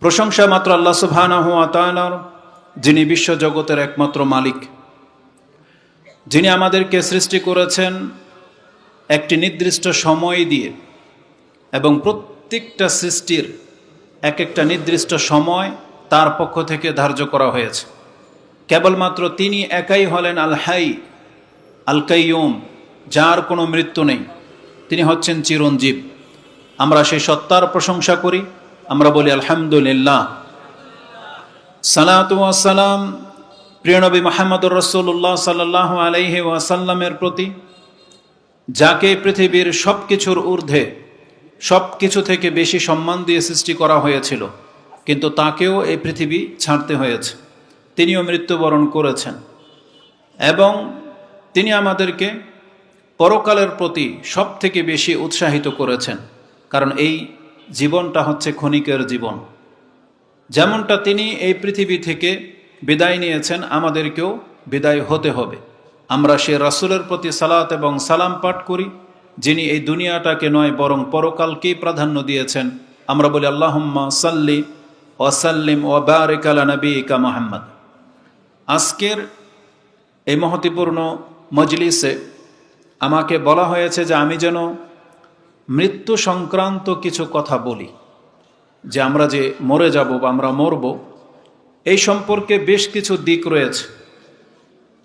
প্রশংসা মাত্র আল্লাহ সুবহানাহু ওয়া তাআলার, যিনি বিশ্ব জগতের একমাত্র মালিক। যিনি আমাদেরকে সৃষ্টি করেছেন একটি নির্দিষ্ট সময় দিয়ে এবং প্রত্যেকটা সৃষ্টির এক একটা নির্দিষ্ট সময় তার পক্ষ থেকে ধার্য করা হয়েছে। কেবলমাত্র তিনি একাই হলেন আল হাই, আল কাইয়ুম, যার কোনো মৃত্যু নেই। তিনি হচ্ছেন চিরঞ্জীব। আমরা সেই সত্তার প্রশংসা করি। আমরা বলি, আলহামদুলিল্লাহ। সালাম প্রিয়নবী মাহমুদুর রসুল্লাহ সাল্লাহ আলাইহি ওয়াসাল্লামের প্রতি, যাকে পৃথিবীর সব কিছুর ঊর্ধ্বে সব কিছু থেকে বেশি সম্মান দিয়ে সৃষ্টি করা হয়েছিল, কিন্তু তাকেও এই পৃথিবী ছাড়তে হয়েছে। তিনিও মৃত্যুবরণ করেছেন। এবং তিনি আমাদেরকে পরকালের প্রতি সব থেকে বেশি উৎসাহিত করেছেন, কারণ এই জীবনটা হচ্ছে ক্ষণিকের জীবন। যেমনটা তিনি এই পৃথিবী থেকে বিদায় নিয়েছেন, আমাদেরকেও বিদায় হতে হবে। আমরা সে রাসুলের প্রতি সালাত এবং সালাম পাঠ করি, যিনি এই দুনিয়াটাকে নয়, বরং পরকালকেই প্রাধান্য দিয়েছেন। আমরা বলি, আল্লাহম্মা সাল্লি ওয়াসাল্লিম ও বারিকালা নবী কা মোহাম্মদ। আজকের এই মহতিপূর্ণ মজলিসে আমাকে বলা হয়েছে যে আমি যেন মৃত্যু সংক্রান্ত কিছু কথা বলি, যে আমরা যে মরে যাব বা আমরা মরব, এই সম্পর্কে বেশ কিছু দিক রয়েছে।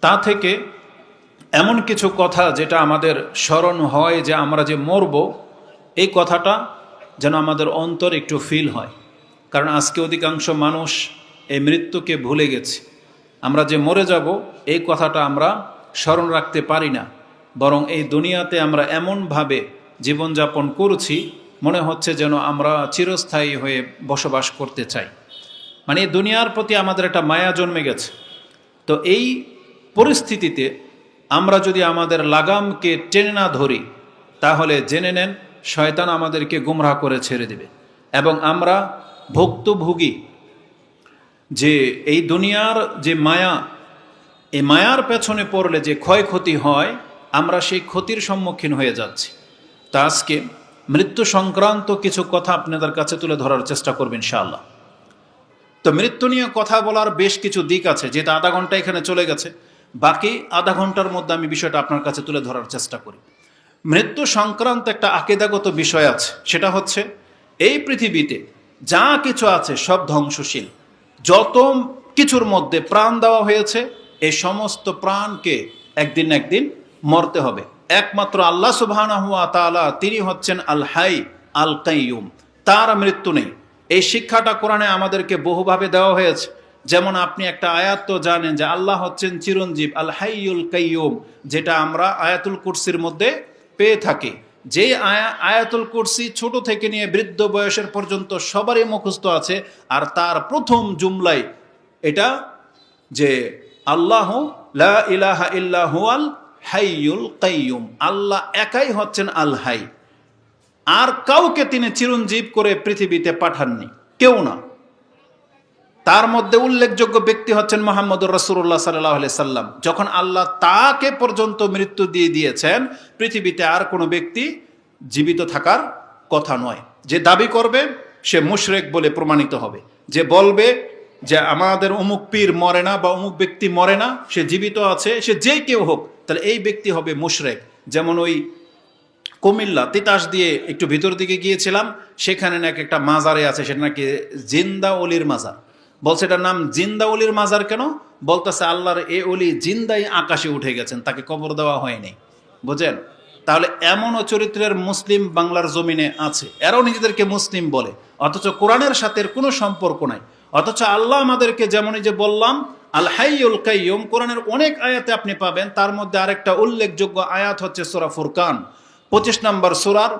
তা থেকে এমন কিছু কথা যেটা আমাদের স্মরণ হয় যে আমরা যে মরব, এই কথাটা যেন আমাদের অন্তর একটু ফিল হয়। কারণ আজকে অধিকাংশ মানুষ এই মৃত্যুকে ভুলে গেছে। আমরা যে মরে যাব, এই কথাটা আমরা স্মরণ রাখতে পারি না। বরং এই দুনিয়াতে আমরা এমনভাবে জীবনযাপন করছি, মনে হচ্ছে যেন আমরা চিরস্থায়ী হয়ে বসবাস করতে চাই। মানে দুনিয়ার প্রতি আমাদের একটা মায়া জন্মে গেছে। তো এই পরিস্থিতিতে আমরা যদি আমাদের লাগামকে টেনে না ধরি, তাহলে জেনে নেন শয়তান আমাদেরকে গুমরাহ করে ছেড়ে দেবে। এবং আমরা ভুক্তভোগী যে এই দুনিয়ার যে মায়া, এই মায়ার পেছনে পড়লে যে ক্ষয়ক্ষতি হয়, আমরা সেই ক্ষতির সম্মুখীন হয়ে যাচ্ছি। তা আজকে মৃত্যু সংক্রান্ত কিছু কথা আপনাদের কাছে তুলে ধরার চেষ্টা করবেন, ইনশাআল্লাহ। তো মৃত্যু নিয়ে কথা বলার বেশ কিছু দিক আছে, যেটা আধা ঘণ্টা এখানে চলে গেছে। বাকি আধা ঘণ্টার মধ্যে আমি বিষয়টা আপনার কাছে তুলে ধরার চেষ্টা করি। মৃত্যু সংক্রান্ত একটা আকেদাগত বিষয় আছে, সেটা হচ্ছে এই পৃথিবীতে যা কিছু আছে সব ধ্বংসশীল। যত কিছুর মধ্যে প্রাণ দেওয়া হয়েছে এই সমস্ত প্রাণকে একদিন একদিন মরতে হবে। একমাত্র আল্লাহ সুবহানাহু ওয়া তাআলা, তিনি হচ্ছেন আল হাই আল কাইয়ুম তার মৃত্যু নেই। এই শিক্ষাটা কোরআনে আমাদেরকে বহুভাবে দেওয়া হয়েছে। যেমন আপনি একটা আয়াত তো জানেন যে আল্লাহ হচ্ছেন চিরঞ্জীব আল হাইউল কাইয়ুম, যেটা আমরা আয়াতুল কুরসির মধ্যে পেয়ে থাকি। যে আয়া, আয়াতুল কুরসি ছোট থেকে নিয়ে বৃদ্ধ বয়সের পর্যন্ত সবারই মুখস্থ আছে, আর তার প্রথম জুমলাই এটা যে আল্লাহ লা ইলাহা ইল্লাহু আল হাইয়ুল কাইয়ুম, আল্লাহ একাই হচ্ছেন আল হাই। আর কাউকে তিনি চিরঞ্জীব করে পৃথিবীতে পাঠাননি, কেউ না। তার মধ্যে উল্লেখযোগ্য ব্যক্তি হচ্ছেন মোহাম্মদুর রসুল্লাহ সাল্লাহ সাল্লাম। যখন আল্লাহ তাকে পর্যন্ত মৃত্যু দিয়ে দিয়েছেন, পৃথিবীতে আর কোনো ব্যক্তি জীবিত থাকার কথা নয়। যে দাবি করবে, সে মুশরেক বলে প্রমাণিত হবে। যে বলবে যে আমাদের অমুক পীর মরে না বা অমুক ব্যক্তি মরে না, সে জীবিত আছে, সে যে কেউ হোক, তাহলে এই ব্যক্তি হবে মুশরেক। যেমন ওই কুমিল্লা, তিতাস দিয়ে একটু ভিতর দিকে গিয়েছিলাম, সেখানে নাকি একটা মাজারে আছে, সেটা নাকি জিন্দা অলির মাজার। বলছে এটার নাম জিন্দা অলির মাজার কেন? বলতেছে আল্লাহর এ অলি জিন্দাই আকাশে উঠে গেছেন, তাকে কবর দেওয়া হয়নি। বুঝেন তাহলে এমনও চরিত্রের মুসলিম বাংলার জমিনে আছে। এরাও নিজেদেরকে মুসলিম বলে, অথচ কোরআনের সাথে কোনো সম্পর্ক নাই। অথচ আল্লাহ আমাদেরকে যেমনই যে বললাম, আল হাইউল কাইয়ুম, কোরআনের অনেক আয়াতে আপনি পাবেন, তার মধ্যে আরেকটা উল্লেখযোগ্য আয়াত হচ্ছে সোরা ফুরকান। পঁচিশ নম্বর সুরার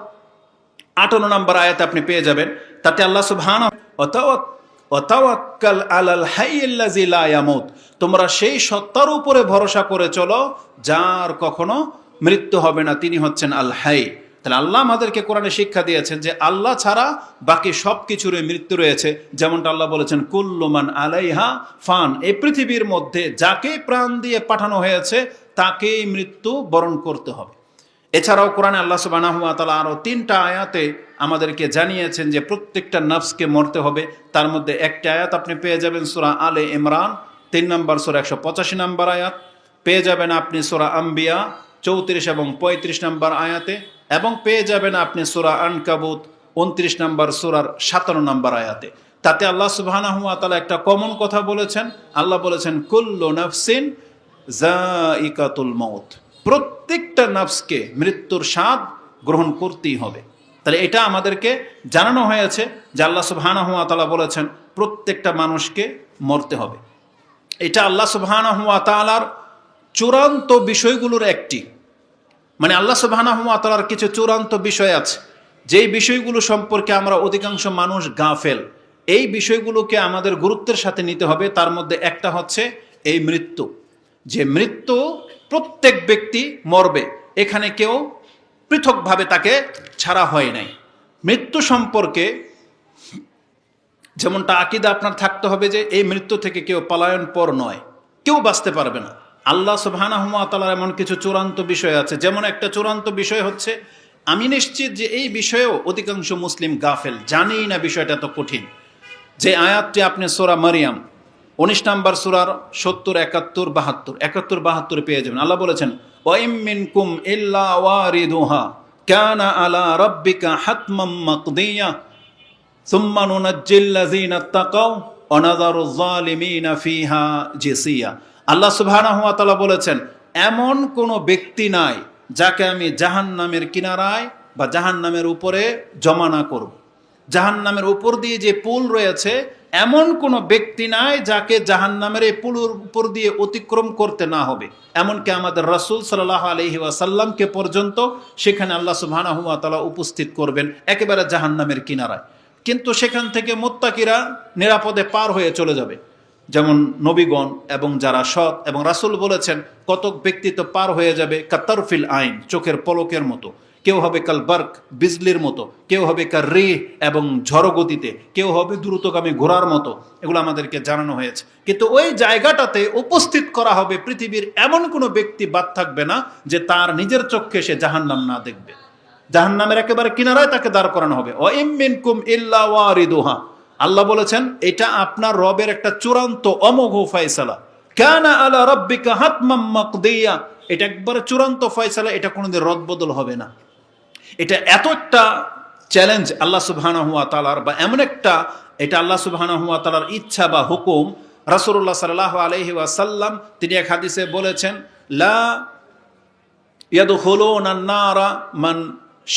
আটান্ন নম্বর আয়াত আপনি পেয়ে যাবেন। তাতে আল্লাহ সুবহান অতাওয়াক্কাল আলাল হাইয়াল্লাজি লা ইয়ামুত। তোমরা সেই সত্তার উপরে ভরসা করে চলো, যার কখনো মৃত্যু হবে না। তিনি হচ্ছেন আল হাই। তাহলে আল্লাহ আমাদেরকে কোরআনে শিক্ষা দিয়েছেন যে আল্লাহ ছাড়া বাকি সব কিছুর মৃত্যু রয়েছে। যেমনটা আল্লাহ বলেছেন কুল্লুমান আলাইহা ফান। এই পৃথিবীর মধ্যে যাকে প্রাণ দিয়ে পাঠানো হয়েছে, তাকেই মৃত্যু বরণ করতে হবে। এছাড়াও কোরআনে আল্লাহ সুবাহ তালা আরও তিনটা আয়াতে আমাদেরকে জানিয়েছেন যে প্রত্যেকটা নফসকে মরতে হবে। তার মধ্যে একটা আয়াত আপনি পেয়ে যাবেন সুরা আলে ইমরান। তিন নম্বর সুরা একশো পঁচাশি নম্বর আয়াত। পেয়ে যাবেন আপনি সুরা আম্বিয়া। চৌত্রিশ এবং পঁয়ত্রিশ নম্বর আয়াতে, এবং পেয়ে যাবেন আপনি সুরা আনকাবুত উনত্রিশ নম্বর সুরার সাতান্ন নম্বর আয়াতে। তাতে আল্লাহ সুবাহ তালা একটা কমন কথা বলেছেন। আল্লাহ বলেছেন, কুল্লু নফসিন জাইকাতুল মৌত প্রত্যেকটা নফসকে মৃত্যুর স্বাদ গ্রহণ করতেই হবে। তাহলে এটা আমাদেরকে জানানো হয়েছে যে আল্লাহ সুবহানাহু ওয়া তাআলা বলেছেন, প্রত্যেকটা মানুষকে মরতে হবে। এটা আল্লাহ সুবহানাহু ওয়া তাআলার চূড়ান্ত বিষয়গুলোর একটি। মানে আল্লাহ সুবহানাহু ওয়া তাআলার কিছু চূড়ান্ত বিষয় আছে। যেই বিষয়গুলো সম্পর্কে আমরা অধিকাংশ মানুষ গাফেল, এই বিষয়গুলোকে আমাদের গুরুত্বের সাথে নিতে হবে। তার মধ্যে একটা হচ্ছে এই মৃত্যু। যে মৃত্যু প্রত্যেক ব্যক্তি মরবে, এখানে কেউ পৃথকভাবে তাকে ছাড়া হয় নাই। মৃত্যু সম্পর্কে যেমনটা আকিদা আপনার থাকতে হবে যে, এই মৃত্যু থেকে কেউ পলায়ন পর নয়। কেউ বাঁচতে পারবে না। আল্লাহ সুবাহানাহমাতালার এমন কিছু চূড়ান্ত বিষয় আছে। যেমন একটা চূড়ান্ত বিষয় হচ্ছে, আমি নিশ্চিত যে এই বিষয়েও অধিকাংশ মুসলিম গাফেল। জানেই না বিষয়টা এত কঠিন। যে আয়াতটি আপনি সোরা মারিয়াম, উনিশ নাম্বার সুরার সত্তর, একাত্তর, বাহাত্তর একাত্তর, বাহাত্তর পেয়ে যাবেন। আল্লাহ বলেছেন, ওয়াইম মিনকুম ইল্লা ওয়ারিদুহা, কানা আলা রাব্বিকা হাতমাম মাকদিয়া, সুম্মা নুনাজ্জিল্লাযীনা তাকাও নাযারু যালিমিনা ফিহা জিসিয়া। আল্লাহ সুবহানাহু বলেছেন, এমন কোনো ব্যক্তি নাই যাকে আমি জাহান্নামের কিনারায় বা জাহান্নামের উপরে জমা না করব। জাহান্নামের উপর দিয়ে যে পুল রয়েছে, এমন কোনো ব্যক্তি নাই যাকে জাহান্নামের এই পুলের উপর দিয়ে অতিক্রম করতে না হবে। এমনকি আমাদের রাসূল সাল্লাহ আলহি ওয়াসাল্লামকে পর্যন্ত সেখানে আল্লাহ সুবহানাহু উপস্থিত করবেন একেবারে জাহান্নামের কিনারায়। কিন্তু সেখান থেকে মোত্তাকিরা নিরাপদে পার হয়ে চলে যাবে। যেমন নবীগণ এবং যারা সৎ এবং রাসূল বলেছেন, কতক ব্যক্তি তো পার হয়ে যাবে কাতারফিল আইন, চোখের পলকের মতো। কেউ হবে কাল বার্ক, বিজলির মতো। কেউ হবে কার রে এবং ঝড়গতিতে কেউ হবে দ্রুতগামী ঘোড়ার মতো। এগুলো আমাদেরকে জানানো হয়েছে। কিন্তু ওই জায়গাটাতে উপস্থিত করা হবে পৃথিবীর এমন কোনো ব্যক্তি বাদ থাকবে না যে তার নিজের চোখে সে জাহান্নাম না দেখবে। জাহান্নামের একেবারে কিনারায় তাকে দাঁড় করানো হবে। ও ইমিন কুম ইল্লা ওয়ারিদুহা। আল্লাহ বলেছেন, এটা আপনার রবের একটা চূড়ান্ত অমোঘ ফয়সালা। কানা আলা রব্বিকা হাতমাম মাকদিয়া। এটা একবারে চূড়ান্ত ফয়সালা, এটা কোনোদিন রদবদল হবে না। এটা এত একটা চ্যালেঞ্জ আল্লাহ সুবহানাহু ওয়া তাআলার, বা এমন একটা, এটা আল্লাহ সুবহানাহু ওয়া তাআলার ইচ্ছা বা হুকুম। রাসূলুল্লাহ সাল্লাল্লাহু আলাইহি ওয়াসাল্লাম, তিনি এক হাদিসে বলেছেন, লা ইয়াদখুলুনা নারা মান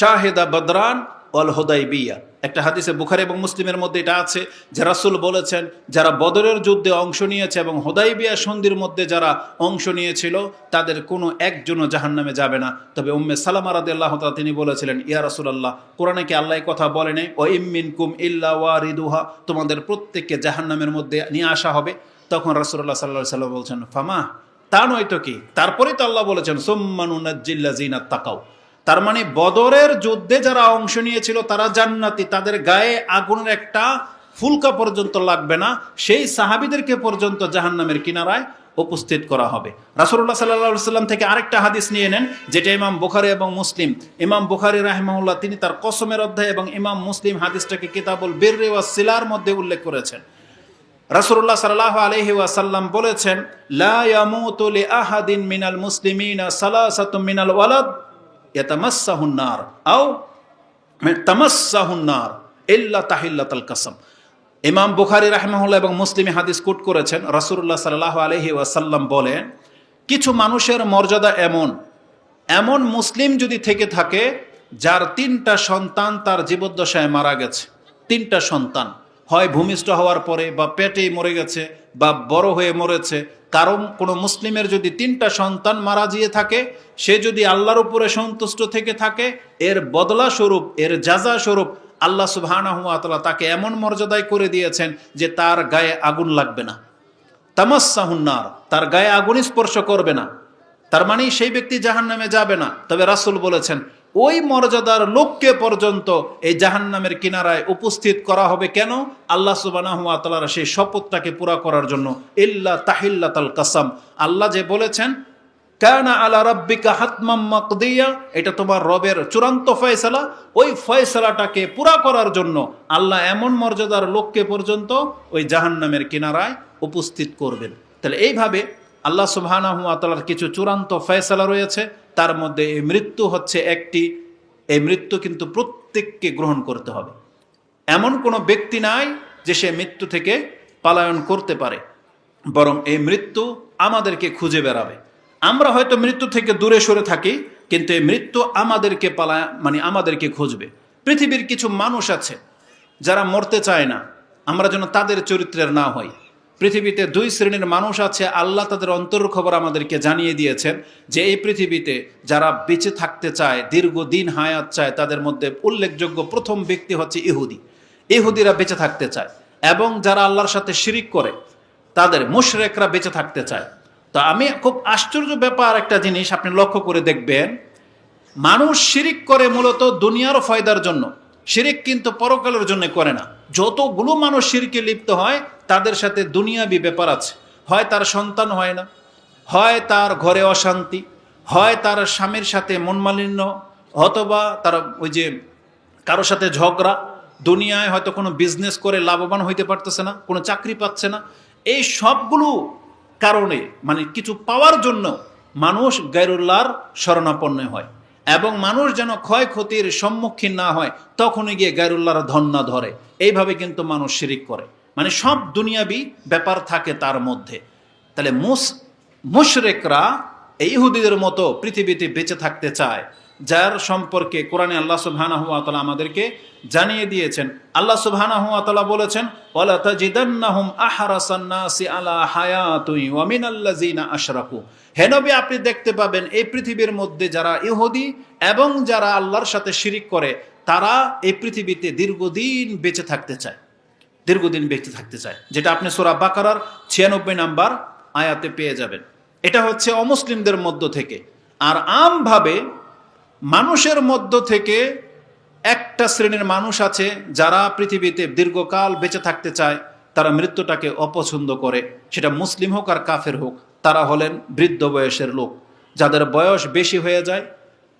শাহিদা বদরান ওয়াল হুদাইবিয়া। একটা হাদিসে বুখারি এবং মুসলিমের মধ্যে এটা আছে, যে রাসুল বলেছেন, যারা বদরের যুদ্ধে অংশ নিয়েছে এবং হুদাইবিয়া সন্ধির মধ্যে যারা অংশ নিয়েছিল, তাদের কোনো একজনও জাহান্নামে যাবে না। তবে উম্মে সালামা রাদিয়াল্লাহু তাআলা তিনি বলেছিলেন, ইয়া রাসূলুল্লাহ, কোরআনে কি আল্লাহ কথা বলে নাই? ও কুম ইল্লা ওয়ারিদুহা, তোমাদের প্রত্যেককে জাহান্নামের মধ্যে নিয়ে আসা হবে। তখন রাসূলুল্লাহ সাল্লাল্লাহু আলাইহি সাল্লাম বলছেন, ফামা? তা নয় তো কি? তারপরেই তো আল্লাহ বলেছেন সুম্মানুনাজ্জিল্লা জিনাত তাকাও তার মানে বদরের যুদ্ধে যারা অংশ নিয়েছিল, তারা জান্নাতি। তাদের গায়ে আগুনের একটা ফুলকা পর্যন্ত লাগবে না। সেই সাহাবিদেরকে পর্যন্ত জাহান্নামের কিনারায় উপস্থিত করা হবে। রাসুল্লাহ সাল্লাহ সাল্লাম থেকে আরেকটা হাদিস নিয়ে নেন, যেটা ইমাম বুখারি এবং মুসলিম। ইমাম বুখারি রাহমাউল্লাহ তিনি তার কসমের অধ্যায় এবং ইমাম মুসলিম হাদিসটাকে কিতাবুল বীর সিলার মধ্যে উল্লেখ করেছেন। রাসূলুল্লাহ সাল্লাল্লাহু আলাইহি ওয়াসাল্লাম বলেছেন, লা মিনাল মুসলিমিনা সালাসাতুম মিনাল ওয়ালাদ। ইয়াতামাসসাহুন নার আও তামাসসাহুন নার ইল্লা তাহিল্লাতাল কাসাম ইমাম বুখারী রাহমাহুল্লাহ এবং মুসলিমে হাদিস কোট করেছেন। রাসূলুল্লাহ সাল্লাল্লাহু আলাইহি ওয়াসাল্লাম বলেন, কিছু মানুষের মর্যাদা এমন এমন মুসলিম যদি থেকে থাকে, যার তিনটা সন্তান তার জীবদ্দশায় মারা গেছে। তিনটা সন্তান। হয় ভূমিষ্ঠ হওয়ার পরে বা পেটেই মরে গেছে বা বড় হয়ে মরেছে, কারণ কোনো মুসলিমের যদি তিনটা সন্তান মারা গিয়ে থাকে, সে যদি আল্লাহর উপরে সন্তুষ্ট থেকে থাকে, এর বদলা স্বরূপ, এর যাজা স্বরূপ আল্লাহ সুবাহানাহুয়াতলা তাকে এমন মর্যাদায় করে দিয়েছেন যে তার গায়ে আগুন লাগবে না। তামাসাহুন্নার তার গায়ে আগুন স্পর্শ করবে না। তার মানে সেই ব্যক্তি জাহান নামে যাবে না। তবে রাসুল বলেছেন ওই মর্যাদার লোককে পর্যন্ত এই জাহান নামের কিনারায় উপস্থিত করা হবে কেন? আল্লাহ সুবানার সেই শপথটাকে পুরা করার জন্য। ইল্লা তাহিল্লা তাল কাসাম। আল্লাহ যে বলেছেন, কানা আলা রাব্বিকা হাতমাম মাকদিয়া এটা তোমার রবের চূড়ান্ত ফয়সালা। ওই ফয়সালাটাকে পুরা করার জন্য আল্লাহ এমন মর্যাদার লোককে পর্যন্ত ওই জাহান্নামের কিনারায় উপস্থিত করবেন। তাহলে এইভাবে আল্লাহ তাআলার কিছু চূড়ান্ত ফয়সালা রয়েছে। তার মধ্যে এই মৃত্যু হচ্ছে একটি। এই মৃত্যু কিন্তু প্রত্যেককে গ্রহণ করতে হবে। এমন কোনো ব্যক্তি নাই যে সে মৃত্যু থেকে পালায়ন করতে পারে। বরং এই মৃত্যু আমাদেরকে খুঁজে বেড়াবে। আমরা হয়তো মৃত্যু থেকে দূরে সরে থাকি, কিন্তু এই মৃত্যু আমাদেরকে পালা মানে আমাদেরকে খুঁজবে। পৃথিবীর কিছু মানুষ আছে যারা মরতে চায় না। আমরা যেন তাদের চরিত্রের না হই। পৃথিবীতে দুই শ্রেণির মানুষ আছে, আল্লাহ তাদের অন্তর খবর আমাদেরকে জানিয়ে দিয়েছেন যে এই পৃথিবীতে যারা বেঁচে থাকতে চায়, দীর্ঘদিন হায়াত চায়, তাদের মধ্যে উল্লেখযোগ্য প্রথম ব্যক্তি হচ্ছে ইহুদি। ইহুদিরা বেঁচে থাকতে চায় এবং যারা আল্লাহর সাথে শিরিক করে, তাদের মুশরেকরা বেঁচে থাকতে চায়। তো আমি খুব আশ্চর্য ব্যাপার একটা জিনিস, আপনি লক্ষ্য করে দেখবেন, মানুষ শিরিক করে মূলত দুনিয়ার ফয়দার জন্য। শিরিক কিন্তু পরকালের জন্য করে না। যতগুলো মানুষ শিরকে লিপ্ত হয় তাদের সাথে দুনিয়াবি ব্যাপার আছে। হয় তার সন্তান হয় না, হয় তার ঘরে অশান্তি, হয় তার স্বামীর সাথে মনমালিন্য, অথবা তার ওই যে কারোর সাথে ঝগড়া, দুনিয়ায় হয়তো কোনো বিজনেস করে লাভবান হইতে পারতেছে না, কোনো চাকরি পাচ্ছে না। এই সবগুলো কারণে মানে কিছু পাওয়ার জন্য মানুষ গায়রুল্লাহর শরণাপন্ন হয় এবং মানুষ যেন ক্ষয়ক্ষতির সম্মুখীন না হয়, তখনই গিয়ে গায়রুল্লাহর ধন না ধরে। এইভাবে কিন্তু মানুষ শিরিক করে। মানে সব দুনিয়াবি ব্যাপার থাকে তার মধ্যে। তাহলে মুস, মুশরেকরা এই ইহুদিদের মতো পৃথিবীতে বেঁচে থাকতে চায়, যার সম্পর্কে কোরআনে আল্লাহ সুবহানাহু ওয়া তাআলা আমাদেরকে জানিয়ে দিয়েছেন। আল্লাহ সুবহানাহু ওয়া তাআলা বলেছেন, ওয়ালা তাজিদান্নাহুম আহরাসান নাসি আলা হায়াতুই ওয়া মিনাল্লাযিনা আশরাকু। হে নবী, আপনি দেখতে পাবেন এই পৃথিবীর মধ্যে যারা ইহুদি এবং যারা আল্লাহর সাথে শিরিক করে, তারা এই পৃথিবীতে দীর্ঘদিন বেঁচে থাকতে চায়। দীর্ঘদিন বেঁচে থাকতে চায়, যেটা আপনি সোরা বাকারার ছিয়ানব্বই নাম্বার আয়াতে পেয়ে যাবেন। এটা হচ্ছে অমুসলিমদের মধ্য থেকে। আর আমভাবে মানুষের মধ্য থেকে একটা শ্রেণির মানুষ আছে যারা পৃথিবীতে দীর্ঘকাল বেঁচে থাকতে চায়, তারা মৃত্যুটাকে অপছন্দ করে। সেটা মুসলিম হোক আর কাফের হোক, তারা হলেন বৃদ্ধ বয়সের লোক। যাদের বয়স বেশি হয়ে যায়,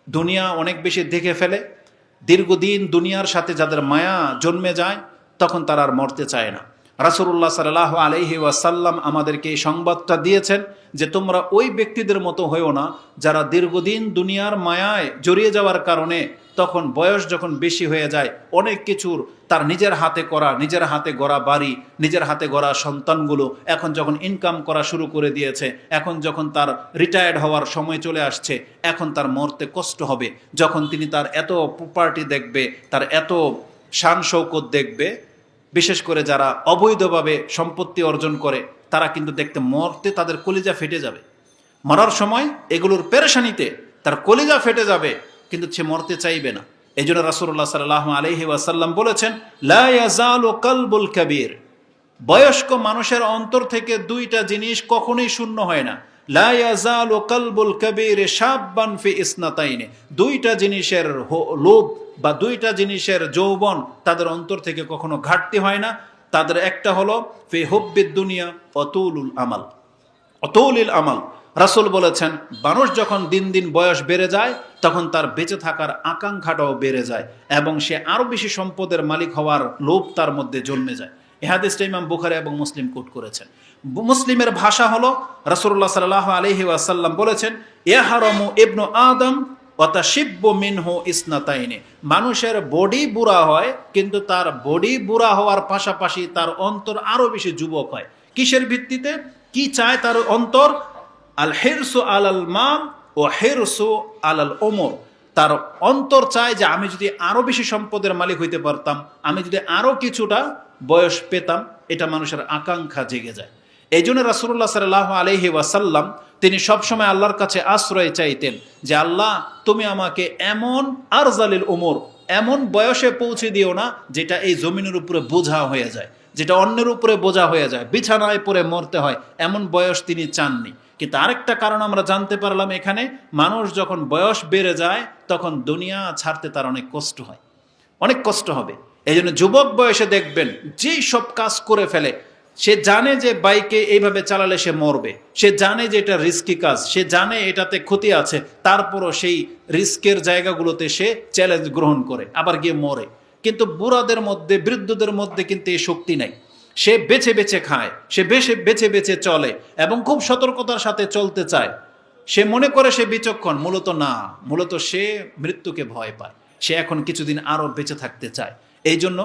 দুনিয়া অনেক বেশি দেখে ফেলে। দীর্ঘদিন দুনিয়ার সাথে যাদের মায়া জন্মে যায় তখন তারা আর মরতে চায় না। রাসুল্লাহ সাল্লাহ আলহি ওয়াসাল্লাম আমাদেরকে এই সংবাদটা দিয়েছেন যে তোমরা ওই ব্যক্তিদের মতো হয়েও না, যারা দীর্ঘদিন দুনিয়ার মায়ায় জড়িয়ে যাওয়ার কারণে তখন বয়স যখন বেশি হয়ে যায়, অনেক কিছুর তার নিজের হাতে করা, নিজের হাতে গড়া বাড়ি, নিজের হাতে গড়া সন্তানগুলো এখন যখন ইনকাম করা শুরু করে দিয়েছে, এখন যখন তার রিটায়ার্ড হওয়ার সময় চলে আসছে, এখন তার মরতে কষ্ট হবে। যখন তিনি তার এত প্রপার্টি দেখবে, তার এত শান শৌকত দেখবে। বিশেষ করে যারা অবৈধভাবে সম্পত্তি অর্জন করে, তারা কিন্তু দেখতে মরতে তাদের কলিজা ফেটে যাবে। মরার সময় এগুলোর পেরেশানিতে তার কলিজা ফেটে যাবে, কিন্তু সে মরতে চাইবে না। এই জন্য রাসুল্লাহ সাল্লাহ আলহি ওয়াসাল্লাম বলেছেন লায়াজাল কালবুল কাবির। বয়স্ক মানুষের অন্তর থেকে দুইটা জিনিস কখনোই শূন্য হয় না। কালবুল কাবির সাব্বান ফি ইসনাতাইনে। দুইটা জিনিসের লোভ বা দুইটা জিনিসের যৌবন তাদের অন্তর থেকে কখনো ঘাটতি হয় না। তাদের একটা হলো, ফি হব্বিদ দুনিয়া অতুলুল আমাল। অতৌলিল আমাল। রাসুল বলেছেন, মানুষ যখন দিন দিন বয়স বেড়ে যায়, তখন তার বেঁচে থাকার আকাঙ্ক্ষাটাও বেড়ে যায় এবং সে আরও বেশি সম্পদের মালিক হওয়ার লোভ তার মধ্যে জন্মে যায়। এহাদিসটা ইমাম বুখারে এবং মুসলিম কোট করেছেন। মুসলিমের ভাষা হলো রাসুল্লাহ সাল্লাহ আলহি আসাল্লাম বলেছেন এহারমু ইবনু আদম অতা শিব্য মিনহু ইসনাতাইনে। মানুষের বডি বুড়া হয়, কিন্তু তার বডি বুড়া হওয়ার পাশাপাশি তার অন্তর আরও বেশি যুবক হয়। কিসের ভিত্তিতে? কি চায় তার অন্তর? আল হেরসু আলাল মাল ও হেরসু আল আল ওমর তার অন্তর চায় যে আমি যদি আরও বেশি সম্পদের মালিক হইতে পারতাম, আমি যদি আরও কিছুটা বয়স পেতাম, এটা মানুষের আকাঙ্ক্ষা জেগে যায়। এই জন্য রাসুল্লাহ সাল্লাহ আলহি ওয়াসাল্লাম, তিনি সবসময় আল্লাহর কাছে আশ্রয় চাইতেন যে, আল্লাহ, তুমি আমাকে এমন আরজালিল উমর, এমন বয়সে পৌঁছে দিও না যেটা এই জমিনের উপরে বোঝা হয়ে যায়, যেটা অন্যের উপরে বোঝা হয়ে যায়, বিছানায় পরে মরতে হয়, এমন বয়স তিনি চাননি। কিন্তু আরেকটা কারণ আমরা জানতে পারলাম এখানে, মানুষ যখন বয়স বেড়ে যায়, তখন দুনিয়া ছাড়তে তার অনেক কষ্ট হয়, অনেক কষ্ট হবে। এই জন্য যুবক বয়সে দেখবেন, যেই সব কাজ করে ফেলে সে জানে যে বাইকে এইভাবে চালালে সে মরবে। সে জানে যে এটা রিস্কি কাজ। সে জানে এটাতে ক্ষতি আছে। তারপরও সেই রিস্কের জায়গাগুলোতে সে চ্যালেঞ্জ গ্রহণ করে, আবার গিয়ে মরে। কিন্তু বুড়াদের মধ্যে, বৃদ্ধদের মধ্যে কিন্তু এই শক্তি নাই। সে বেছে বেছে খায়, সে বেছে বেছে বেছে চলে এবং খুব সতর্কতার সাথে চলতে চায়। সে মনে করে সে বিচক্ষণ, মূলত না, মূলত সে মৃত্যুকে ভয় পায়। সে এখন কিছুদিন আরও বেঁচে থাকতে চায়। এই জন্য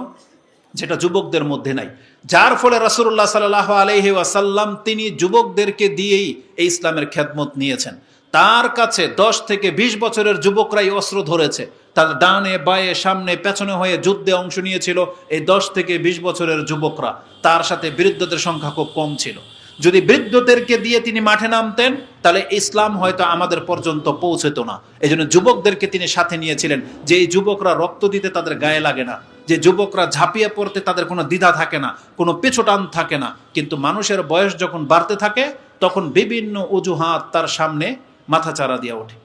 যেটা যুবকদের মধ্যে নাই। যার ফলে রাসুল্লাহ সাল্লাহ আলহি ওয়াসাল্লাম তিনি যুবকদেরকে দিয়েই এই ইসলামের খেদমত নিয়েছেন। তার কাছে দশ থেকে ২০ বছরের যুবকরাই অস্ত্র ধরেছে। তার ডানে, বায়ে, সামনে, পেছনে হয়ে যুদ্ধে অংশ নিয়েছিল এই দশ থেকে ২০ বছরের যুবকরা। তার সাথে বৃদ্ধদের সংখ্যা খুব কম ছিল। যদি বৃদ্ধদেরকে দিয়ে তিনি মাঠে নামতেন, তাহলে ইসলাম হয়তো আমাদের পর্যন্ত পৌঁছতো না। এই যুবকদেরকে তিনি সাথে নিয়েছিলেন। যে এই যুবকরা রক্ত দিতে তাদের গায়ে লাগে না। যে যুবকরা ঝাঁপিয়ে পড়তে তাদের কোনো দ্বিধা থাকে না, কোনো পেছোটান থাকে না। কিন্তু মানুষের বয়স যখন বাড়তে থাকে, তখন বিভিন্ন অজুহাত তার সামনে মাথাচাড়া দিয়ে ওঠে।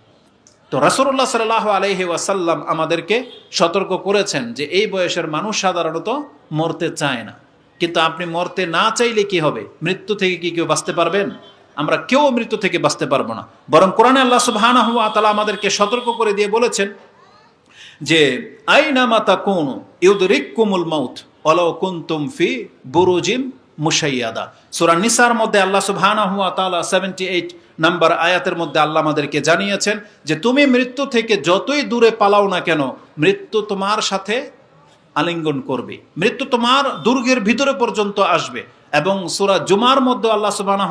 তো রাসুল্লাহ সাল্লাহ আলহি ওয়াসাল্লাম আমাদেরকে সতর্ক করেছেন যে এই বয়সের মানুষ সাধারণত মরতে চায় না। কিন্তু আপনি মরতে না চাইলে কি হবে? মৃত্যু থেকে কি কেউ বাঁচতে পারবেন? আমরা কেউ মৃত্যু থেকে বাঁচতে পারব না। বরং কোরআনে আল্লাহ তাআলা আমাদেরকে সতর্ক করে দিয়ে বলেছেন যে, আইনা মাতা কোন ইউদরিক কুমুল মাউথ অলাও কুন্তুম ফি বুরুজিম মুশাইয়াদা। সূরা নিসার মধ্যে আল্লাহ সুবহানাহু ওয়া তাআলা 78 নাম্বার আয়াতের মধ্যে আল্লাহ আমাদেরকে জানিয়েছেন যে, তুমি মৃত্যু থেকে যতই দূরে পালাও না কেন, মৃত্যু তোমার সাথে আলিঙ্গন করবে। মৃত্যু তোমার দুর্গের ভিতরে পর্যন্ত আসবে। এবং সুরা জুমার মধ্যে আল্লাহ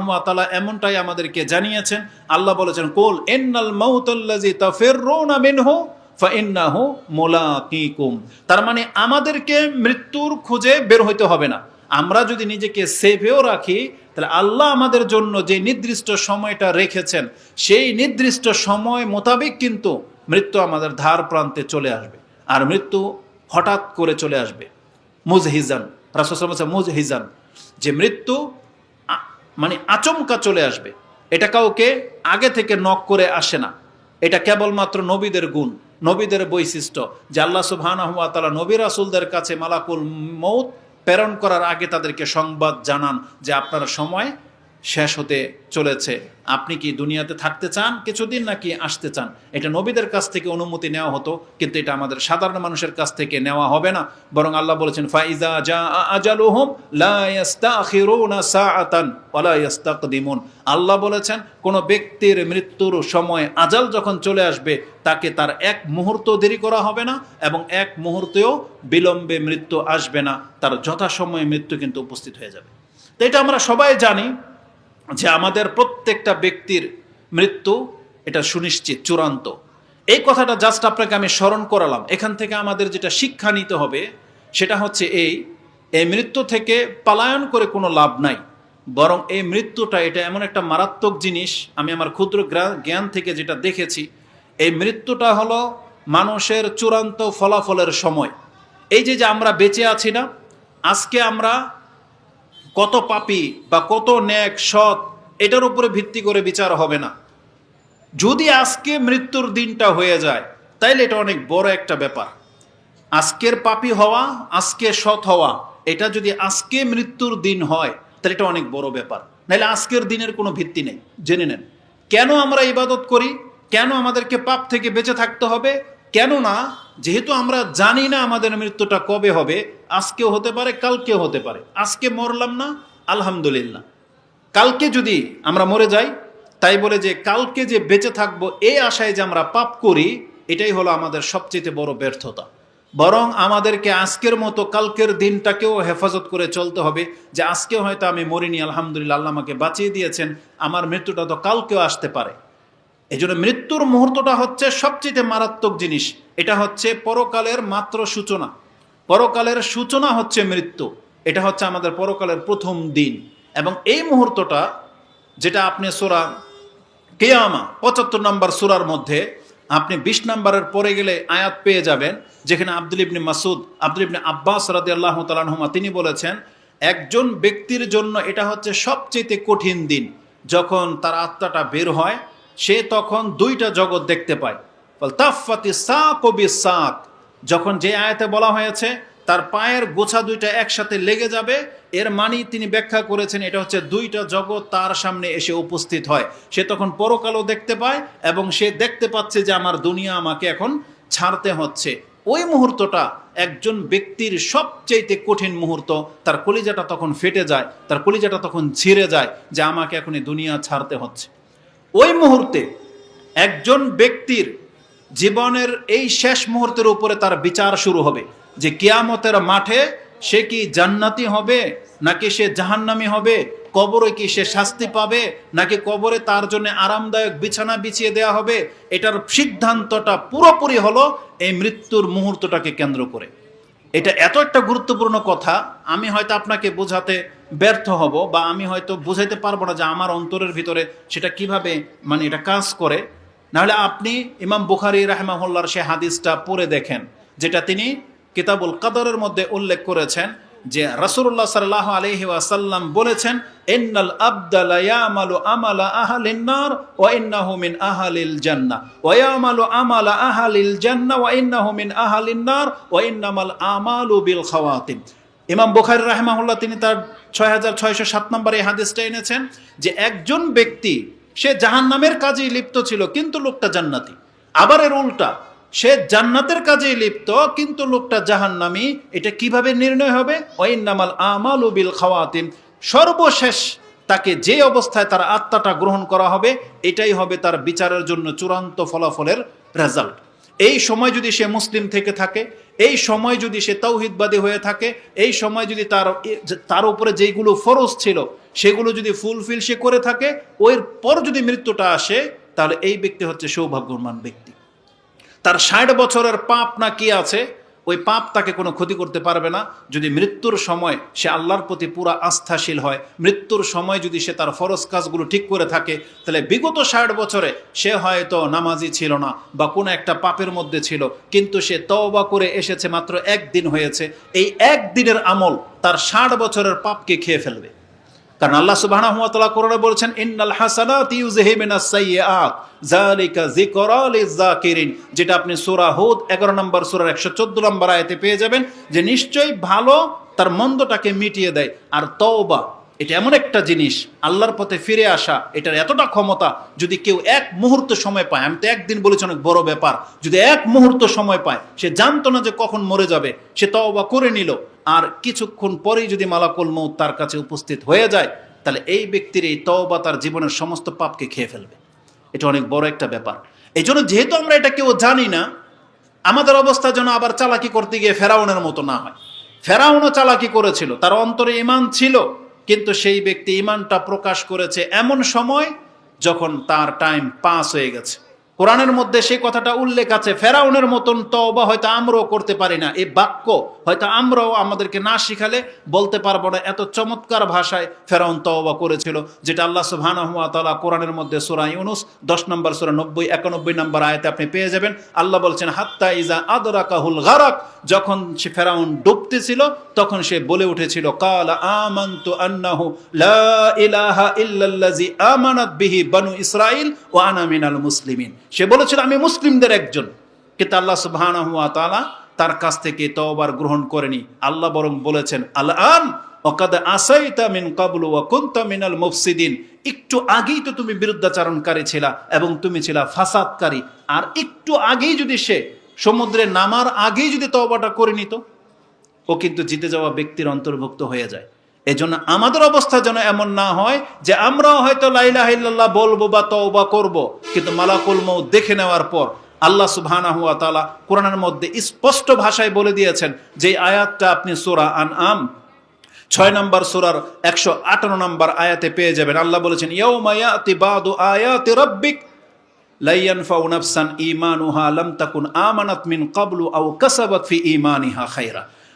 ওয়া এমনটাই আমাদেরকে জানিয়েছেন। আল্লাহ বলেছেন, কুল ইন্নাল মাউতাল্লাযী তাফিররুনা মিনহু ফাইন্নাহু মুলাকিকুম। তার মানে আমাদেরকে মৃত্যুর খুঁজে বের হইতে হবে না। আমরা যদি নিজেকে সেভেও রাখি, তাহলে আল্লাহ আমাদের জন্য যে নির্দিষ্ট সময়টা রেখেছেন, সেই নির্দিষ্ট সময় মোতাবেক কিন্তু মৃত্যু আমাদের ধার প্রান্তে চলে আসবে। আর মৃত্যু হঠাৎ করে চলে আসবে। মুজহিজান, রাসুল মুজহিজান, যে মৃত্যু মানে আচমকা চলে আসবে। এটা কাউকে আগে থেকে নক করে আসে না। এটা কেবলমাত্র নবীদের গুণ। নবীদের বৈশিষ্ট্য যে আল্লাহ সুবহানাহু ওয়া তাআলা নবী রাসূলদের কাছে মালাকুল মৌত প্রেরণ করার আগে তাদেরকে সংবাদ জানান যে আপনার সময় শেষ হতে চলেছে। আপনি কি দুনিয়াতে থাকতে চান? কিছুদিন নাকি আসতে চান? এটা নবীদের কাছ থেকে অনুমতি নেওয়া হতো, কিন্তু এটা আমাদের সাধারণ মানুষের কাছ থেকে নেওয়া হবে না। বরং আল্লাহ বলেছেন, ফাইজা জা আজালুহুম লা ইস্তাকদিমুন আল্লাহ বলেছেন, কোনো ব্যক্তির মৃত্যুর সময় আজাল যখন চলে আসবে, তাকে তার এক মুহূর্ত দেরি করা হবে না এবং এক মুহূর্তেও বিলম্বে মৃত্যু আসবে না। তার যথাসময়ে মৃত্যু কিন্তু উপস্থিত হয়ে যাবে। তো এটা আমরা সবাই জানি যে আমাদের প্রত্যেকটা ব্যক্তির মৃত্যু এটা সুনিশ্চিত, চূড়ান্ত। এই কথাটা জাস্ট আপনাকে আমি স্মরণ করালাম। এখান থেকে আমাদের যেটা শিক্ষা নিতে হবে, সেটা হচ্ছে এই এই মৃত্যু থেকে পালায়ন করে কোনো লাভ নাই। বরং এই মৃত্যুটা এটা এমন একটা মারাত্মক জিনিস, আমি আমার ক্ষুদ্র জ্ঞান থেকে যেটা দেখেছি, এই মৃত্যুটা হলো মানুষের চূড়ান্ত ফলাফলের সময়। এই যে যে আমরা বেঁচে আছি না, আজকে আমরা কত পাপি বা কত ন্যাক সৎ, এটার উপরে ভিত্তি করে বিচার হবে না। যদি আজকে মৃত্যুর দিনটা হয়ে যায়, তাইলে এটা অনেক বড় একটা ব্যাপার। আজকের পাপি হওয়া, আজকে সৎ হওয়া, এটা যদি আজকে মৃত্যুর দিন হয় তাহলে এটা অনেক বড় ব্যাপার। নাহলে আজকের দিনের কোনো ভিত্তি নেই, জেনে নেন। কেন আমরা ইবাদত করি? কেন আমাদেরকে পাপ থেকে বেঁচে থাকতে হবে? কেন না যেহেতু আমরা জানি না আমাদের মৃত্যুটা কবে হবে আজকেও হতে পারে, কালকেও হতে পারে। আজকে মরলাম না, আলহামদুলিল্লাহ। কালকে যদি আমরা মরে যাই, তাই বলে যে কালকে যে বেঁচে থাকব এই আশায় যে আমরা পাপ করি, এটাই হলো আমাদের সবচেয়ে বড় ব্যর্থতা। বরং আমাদেরকে আজকের মতো কালকের দিনটাকেও হেফাজত করে চলতে হবে যে আজকে হয়তো আমি মরিনি, আলহামদুলিল্লাহ, আল্লাহ আমাকে বাঁচিয়ে দিয়েছেন, আমার মৃত্যুটা তো কালকেও আসতে পারে। এই জন্য মৃত্যুর মুহূর্তটা হচ্ছে সবচেয়ে মারাত্মক জিনিস, এটা হচ্ছে পরকালের মাত্র সূচনা। পরকালের সূচনা হচ্ছে মৃত্যু। এটা হচ্ছে আমাদের পরকালের প্রথম দিন। এবং এই মুহূর্তটা, যেটা আপনি সোরা কেয়ামা, পঁচাত্তর নম্বর সুরার মধ্যে, আপনি বিশ নম্বরের পরে গেলে আয়াত পেয়ে যাবেন, যেখানে আব্দুল ইবনে মাসুদ আব্দুল ইবনে আব্বাস রাদি আল্লাহ তালানহুমা তিনি বলেছেন, একজন ব্যক্তির জন্য এটা হচ্ছে সবচেয়ে কঠিন দিন। যখন তার আত্মাটা বের হয়, সে তখন দুইটা জগৎ দেখতে পায়। তাফাতি সাক ও বি সাক যখন যে আয়াতে বলা হয়েছে, তার পায়ের গোছা দুইটা একসাথে লেগে যাবে, এর মানি তিনি ব্যাখ্যা করেছেন, এটা হচ্ছে দুইটা জগৎ তার সামনে এসে উপস্থিত হয়। সে তখন পরকালও দেখতে পায় এবং সে দেখতে পাচ্ছে যে আমার দুনিয়া আমাকে এখন ছাড়তে হচ্ছে। ওই মুহূর্তটা একজন ব্যক্তির সবচেয়ে কঠিন মুহূর্ত, তার কলিজাটা তখন ফেটে যায়, তার কলিজাটা তখন ছিঁড়ে যায় যে আমাকে এখন দুনিয়া ছাড়তে হচ্ছে। ওই মুহূর্তে একজন ব্যক্তির জীবনের এই শেষ মুহূর্তের উপরে তার বিচার শুরু হবে। যে কিয়ামতের মাঠে সে কি জান্নাতি হবে, নাকি সে জাহান্নামি হবে, কবরে কি সে শাস্তি পাবে, নাকি কবরে তার জন্য আরামদায়ক বিছানা বিছিয়ে দেওয়া হবে, এটার সিদ্ধান্তটা পুরোপুরি হলো এই মৃত্যুর মুহূর্তটাকে কেন্দ্র করে। এটা এত একটা গুরুত্বপূর্ণ কথা, আমি হয়তো আপনাকে বোঝাতে ব্যর্থ হব বা আমি হয়তো বোঝাইতে পারব না যে আমার অন্তরের ভিতরে সেটা কীভাবে মানে এটা কাজ করে। নাহলে আপনি ইমাম বুখারি রাহমাহুল্লার সে হাদিসটা পড়ে দেখেন, যেটা তিনি কিতাবুল কাদরের মধ্যে উল্লেখ করেছেন যে রাসূলুল্লাহ সাল্লাল্লাহু আলাইহি ওয়াসাল্লাম বলেছেন, ইন্নাল আবদালা ইয়ামালু আমালা আহলিন নার ওয়া ইন্নাহু মিন আহলিল জান্নাহ। ওয়া ইয়ামালু আমালা আহলিল জান্নাহ ওয়া ইন্নাহু মিন আহলিন নার ওয়া ইন্নামাল আমালু বিল খাওয়াতিম। ইমাম বুখারী রাহমাহুল্লাহ তিনি তার ছয় হাজার ছয়শো সাত নম্বর এই হাদিসটা এনেছেন যে একজন ব্যক্তি সে জাহান নামের কাজেই লিপ্ত ছিল, কিন্তু লোকটা জান্নাতি। আবার এর উল্টা, সে জান্নাতের কাজেই লিপ্ত, কিন্তু লোকটা জাহান নামি এটা কীভাবে নির্ণয় হবে? ওয়াইনামাল আমাল বিল খাওয়াতিম সর্বশেষ তাকে যে অবস্থায় তার আত্মাটা গ্রহণ করা হবে, এটাই হবে তার বিচারের জন্য চূড়ান্ত ফলাফলের রেজাল্ট এই সময় যদি সে মুসলিম থেকে থাকে, এই সময় যদি সে তৌহিদবাদী হয়ে থাকে, এই সময় যদি তার তার উপরে যেইগুলো ফরজ ছিল, সেগুলো যদি ফুলফিল সে করে থাকে ওর পর যদি মৃত্যুটা আসে, তাহলে এই ব্যক্তি হচ্ছে সৌভাগ্যমান ব্যক্তি। তার ষাট বছরের পাপ না কি আছে? ওই পাপ তাকে কোনো ক্ষতি করতে পারবে না। যদি মৃত্যুর সময় সে আল্লাহর প্রতি পুরা আস্থাশীল হয়, মৃত্যুর সময় যদি সে তার ফরজ কাজগুলো ঠিক করে থাকে, তাহলে বিগত ষাট বছরে সে হয়তো নামাজি ছিল না বা কোনো একটা পাপের মধ্যে ছিল। কিন্তু সে তওবা করে এসেছে মাত্র একদিন হয়েছে। এই একদিনের আমল তার ষাট বছরের পাপকে খেয়ে ফেলবে। কারণ আল্লাহ সুবাহ ওয়া তাআলা কোরআনে বলেছেন, ইন্নাল হাসানাত ইউযহিবুনাস সাইয়্যাত। যালিকা যিকরা লিযাকিরিন, যেটা আপনি সূরা হুদ 11 নম্বর, সূরার 114 নম্বর আয়াতে পেয়ে যাবেন, যে নিশ্চয়ই ভালো তার মন্দটাকে মিটিয়ে দেয়। আর তওবা এটা এমন একটা জিনিস, আল্লাহর পথে ফিরে আসা, এটার এতটা ক্ষমতা যদি কেউ এক মুহূর্ত সময় পায়, আমি তো একদিন বলেছি অনেক বড় ব্যাপার, যদি এক মুহূর্ত সময় পায়, সে জানতো না যে কখন মরে যাবে, সে তওবা করে নিল, আর কিছুক্ষণ পরেই যদি মালাকুল মৌত তার কাছে উপস্থিত হয়ে যায়, তাহলে এই ব্যক্তির এই তওবা তার জীবনের সমস্ত পাপকে খেয়ে ফেলবে। এটা অনেক বড় একটা ব্যাপার। এই জন্য যেহেতু আমরা এটা কেউ জানি না, আমাদের অবস্থা যেন আবার চালাকি করতে গিয়ে ফেরাউনের মতো না হয়। ফেরাউনও চালাকি করেছিল, তার অন্তরে ইমান ছিল কিন্তু সেই ব্যক্তি ইমানটা প্রকাশ করেছে এমন সময় যখন তার টাইম পাস হয়ে গেছে। কোরআনের মধ্যে সেই কথাটা উল্লেখ আছে, ফেরাউনের মতন তওবা হয়তো আমরাও করতে পারি না। এই বাক্য হয়তো আমরাও আমাদেরকে না শিখালে বলতে পারব না। এত চমৎকার ভাষায় ফেরাউন তওবা করেছিল, যেটা আল্লাহ সুবহানাহু ওয়া তাআলা কোরআনের মধ্যে সূরা ইউনুস 10 নম্বর সূরা 90 91 নম্বর আয়াতে আপনি পেয়ে যাবেন। আল্লাহ বলছেন, হাত্তা ইজা আদরাকাহুল গারাক যখন সে ফেরাউন ডুবতেছিল, তখন সে বলে উঠেছিল, কালা আমান্তু আন্নাহু লা ইলাহা ইল্লাল্লাযী আমানাত বিহি বানু ইসরাইল ওয়া আনা মিনাল মুসলিমিন সে বলেছিল, আমি মুসলিমদের একজন কিন্তু আল্লাহ সুবহানাহু ওয়া তাআলা তার কাছ থেকে তওবার গ্রহণ করেনি। আল্লাহ বরং বলেছেন আল আন আসাইতা মিন কাবলু ওয়া কুনতা মিনাল মুফসিদিন। একটু আগেই তো তুমি বিরুদ্ধাচারণকারী ছিলা এবং তুমি ছিলা ফাসাদকারী। আর একটু আগেই যদি সে সমুদ্রে নামার আগেই যদি তওবাটা করে নিত, ও কিন্তু জিতে যাওয়া ব্যক্তির অন্তর্ভুক্ত হয়ে যায়। এজন্য আমাদের অবস্থা যেন এমন না হয় যে আমরাও হয়তো ইল্লাল্লাহ বলব বা তওবা করব, কিন্তু মালাকুল মৌত দেখে নেওয়ার পর আল্লাহ তাআলা কোরআনের মধ্যে স্পষ্ট ভাষায় বলে দিয়েছেন যে আয়াতটা আপনি সূরা আনআম, ছয় নম্বর সুরার একশো আটান্ন নম্বর আয়াতে পেয়ে যাবেন। আল্লাহ বলেছেন বাদু আয়াতি রাব্বিক লা ইয়ানফাউ নাফসান ঈমানুহা লাম তাকুন আমানাত ক্বাবলু আও কাসাবাত ফি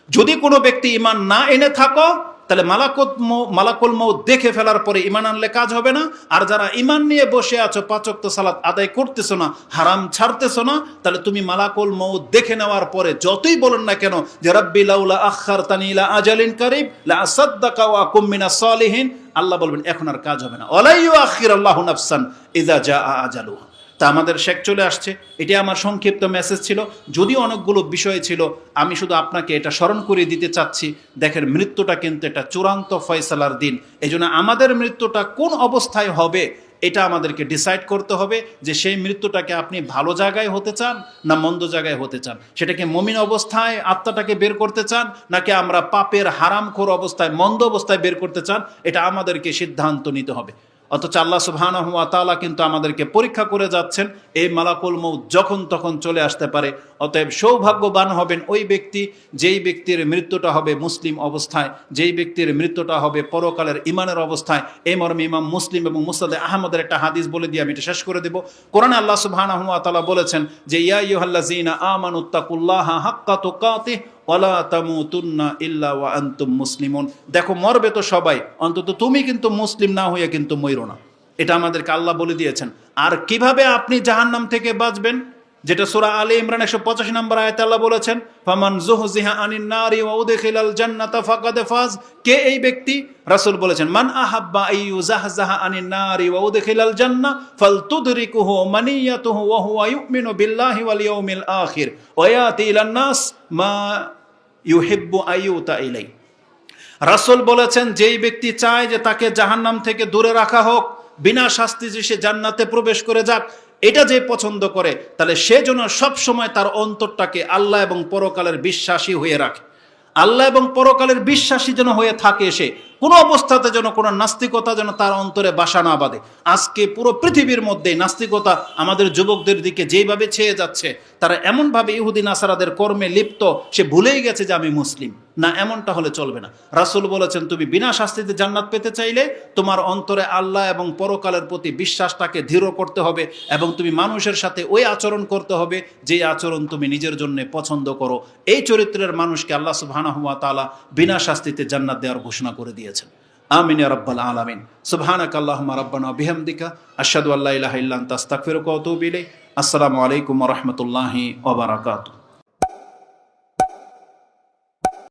যদি কোনো ব্যক্তি ঈমান না এনে থাকো তাহলে মালাকুত মালাকুল মৌ দেখে ফেলার পরে ইমান আনলে কাজ হবে না। আর যারা ইমান নিয়ে বসে আছো পাচক সালাত আদায় করতেছো না, হারাম ছাড়তেছো না, তাহলে তুমি মালাকুল মৌ দেখে নেওয়ার পরে যতই বলেন না কেন যে, রব্বি লাউলা আখার তানিলা আজালিন কারিব, লা আসাদ্দাকা ওয়া আকুম মিনাস সালিহিন। আল্লাহ বলবেন, এখন আর কাজ হবে না। ওয়ালাইয়ু আখির আল্লাহ নাফসান ইযা জা আজালুহা। তা আমাদের শেখ চলে আসছে। এটা আমার সংক্ষিপ্ত মেসেজ ছিল। যদিও অনেকগুলো বিষয় ছিল, আমি শুধু আপনাকে এটা স্মরণ করিয়ে দিতে চাচ্ছি। দেখেন, মৃত্যুটা কিন্তু এটা চূড়ান্ত ফয়সালার দিন। এই জন্য আমাদের মৃত্যুটা কোন অবস্থায় হবে, এটা আমাদেরকে ডিসাইড করতে হবে যে সেই মৃত্যুটাকে আপনি ভালো জায়গায় হতে চান না মন্দ জায়গায় হতে চান। সেটাকে মমিন অবস্থায় আত্মাটাকে বের করতে চান, নাকি আমরা পাপের হারামখোর অবস্থায়, মন্দ অবস্থায় বের করতে চান? এটা আমাদেরকে সিদ্ধান্ত নিতে হবে। অথচ আল্লাহ সুবহানাহু হুয়া তালা কিন্তু আমাদেরকে পরীক্ষা করে যাচ্ছেন, এই মালাকুল মৌত যখন তখন চলে আসতে পারে। অতএব সৌভাগ্যবান হবেন ওই ব্যক্তি, যেই ব্যক্তির মৃত্যুটা হবে মুসলিম অবস্থায়, যেই ব্যক্তির মৃত্যুটা হবে পরকালের ইমানের অবস্থায়। এই মর্মে ইমাম মুসলিম এবং মুসাদে আহমদের একটা হাদিস বলে দিয়ে আমি এটা শেষ করে দেব। কোরআনে আল্লাহ সুবহানাহু হুয়া তালা বলেছেন যে, ইয়া আইয়ুহাল্লাযীনা আমানুত্তাকুল্লাহা হাক্কা তুকাতিহ ওয়ালা তামুতুন্না ইল্লা ওয়া আনতুম মুসলিমুন। দেখো, মরবে তো সবাই, অন্তত তুমি কিন্তু মুসলিম না হয়ে কিন্তু মইরো না। এটা আমাদেরকে আল্লাহ বলে দিয়েছেন। আর কীভাবে আপনি জাহান্নাম থেকে বাঁচবেন? যেটা সূরা আলী ইমরান 185 নম্বর আয়াতে আল্লাহ বলেছেন, ফামান যুহজিহা আনিন নারি ওয়া উদখিলাল জান্নাতা ফাকাদ ফাজ। কে এই ব্যক্তি? রাসূল বলেছেন, মান আহাব্বা আইয়ুজাহজাহা আনিন নারি ওয়া উদখিলাল জান্নাহ ফালতুদরিকুহু মানিয়াতুহু ওয়া হুয়া ইউমিনু বিল্লাহি ওয়াল ইয়াউমিল আখির। ওয়া ইয়াতি ইলান মা ইউহিব্বু আইয়ুতা ইলাই। রাসুল বলেছেন, যেই ব্যক্তি চায় যে তাকে জাহান্নাম থেকে দূরে রাখা হোক, বিনা শাস্তি যে সে জান্নাতে প্রবেশ করে যাক, এটা যে পছন্দ করে, তাহলে সে যেন সবসময় তার অন্তরটাকে আল্লাহ এবং পরকালের বিশ্বাসী হয়ে রাখে। আল্লাহ এবং পরকালের বিশ্বাসী যেন হয়ে থাকে সে কোনো অবস্থাতে যেন, কোনো নাস্তিকতা যেন তার অন্তরে বাসা না বাঁধে। আজকে পুরো পৃথিবীর মধ্যে নাস্তিকতা আমাদের যুবকদের দিকে যেইভাবে ছেয়ে যাচ্ছে, তারা এমনভাবে ইহুদিন আসারাদের কর্মে লিপ্ত, সে ভুলেই গেছে যে আমি মুসলিম। না, এমনটা হলে চলবে না। রাসুল বলেছেন, তুমি বিনা শাস্তিতে জান্নাত পেতে চাইলে তোমার অন্তরে আল্লাহ এবং পরকালের প্রতি বিশ্বাসটাকে দৃঢ় করতে হবে এবং তুমি মানুষের সাথে ওই আচরণ করতে হবে যে আচরণ তুমি নিজের জন্য পছন্দ করো। এই চরিত্রের মানুষকে আল্লাহ সুবহানাহু ওয়া তাআলা বিনা শাস্তিতে জান্নাত দেওয়ার ঘোষণা করে দিয়েছেন। আমিন রাব্বাল আলামিন। সুবহানাক আল্লাহুম্মা রাব্বানা বিহামদিকা, আশহাদু আল্লা ইলাহা ইল্লা আনতা, আস্তাগফিরুকা আসসালামু আলাইকুম রাহমাতুল্লাহি বারাকাতুহু।